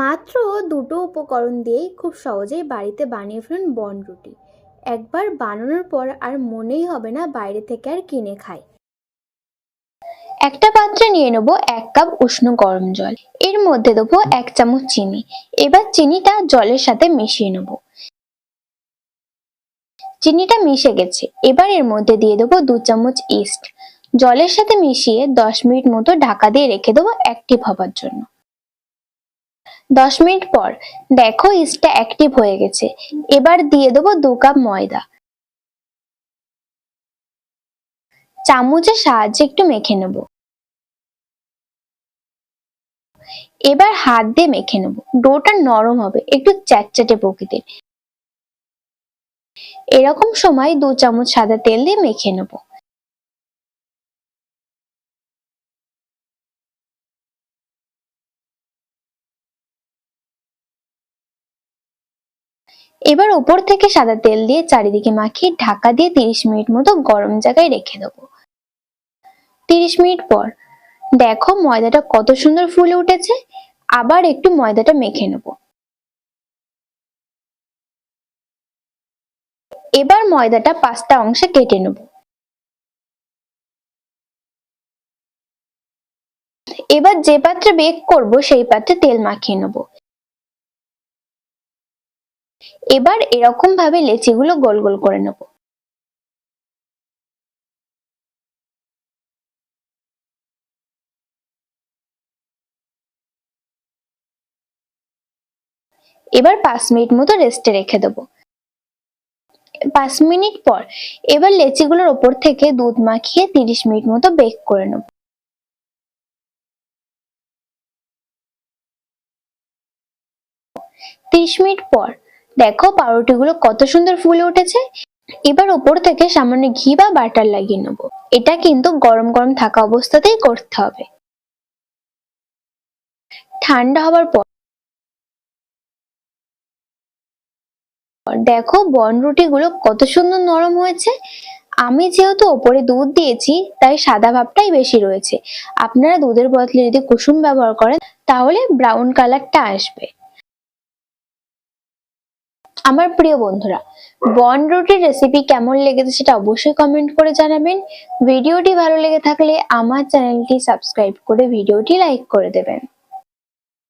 মাত্র দুটো উপকরণ দিয়েই খুব সহজেই বাড়িতে বানিয়ে ফেলুন বনরুটি একবার বানানোর পর আর মনেই হবে না বাইরে থেকে আর কিনে খাই। একটা পাত্রে নিয়ে নেব এক কাপ উষ্ণ গরম জল। এর মধ্যে দেবো এক চামচ চিনি। এবার চিনিটা জলের সাথে মিশিয়ে নেব। চিনিটা মিশে গেছে। এবার এর মধ্যে দিয়ে দেবো দু চামচ ইস্ট। জলের সাথে মিশিয়ে দশ মিনিট মতো ঢাকা দিয়ে রেখে দেবো অ্যাক্টিভ হবার জন্য। দশ মিনিট পর দেখো ইস্টটা অ্যাক্টিভ হয়ে গেছে। এবার দিয়ে দেবো দু কাপ ময়দা। চামচের সাহায্যে একটু মেখে নেব। এবার হাত দিয়ে মেখে নেব। ডোটা নরম হবে, একটু চ্যাটচ্যাটে প্রকৃতির। এরকম সময় দু চামচ সাদা তেল দিয়ে মেখে নেব। এবার উপর থেকে সাদা তেল দিয়ে চারিদিকে মাখিয়ে ঢাকা দিয়ে তিরিশ মিনিট মতো গরম জায়গায় রেখে দেবো। তিরিশ মিনিট পর। দেখো ময়দাটা কত সুন্দর ফুলে উঠেছে। আবার একটু ময়দাটা মেখে নেব। এবার ময়দাটা পাঁচটা অংশে কেটে নেব। এবার যে পাত্রে বেক করব, সেই পাত্রে তেল মাখিয়ে নেব। এবার এরকম ভাবে লেচিগুলো গোল গোল করে নেব। এবার পাঁচ মিনিট মতো রেস্টে রেখে দেবো। পাঁচ মিনিট পর এবার লেচিগুলোর ওপর থেকে দুধ মাখিয়ে তিরিশ মিনিট মতো বেক করে নেব। তিরিশ মিনিট পর দেখো পাউরুটিগুলো কত সুন্দর ফুলে উঠেছে। এবার ওপর থেকে সামান্য ঘি বা বাটার লাগিয়ে নেব। এটা কিন্তু গরম গরম থাকা অবস্থাতেই করতে হবে। ঠান্ডা হবার পর দেখো বনরুটি গুলো কত সুন্দর নরম হয়েছে। আমি যেহেতু ওপরে দুধ দিয়েছি, তাই সাদা ভাবটাই বেশি রয়েছে। আপনারা দুধের বদলে যদি কুসুম ব্যবহার করেন, তাহলে ব্রাউন কালারটা আসবে। আমার প্রিয় বন্ধুরা, বন রুটির রেসিপি কেমন লেগেছে সেটা অবশ্যই কমেন্ট করে জানাবেন। ভিডিওটি ভালো লেগে থাকলে আমার চ্যানেলটি সাবস্ক্রাইব করে ভিডিওটি লাইক করে দেবেন।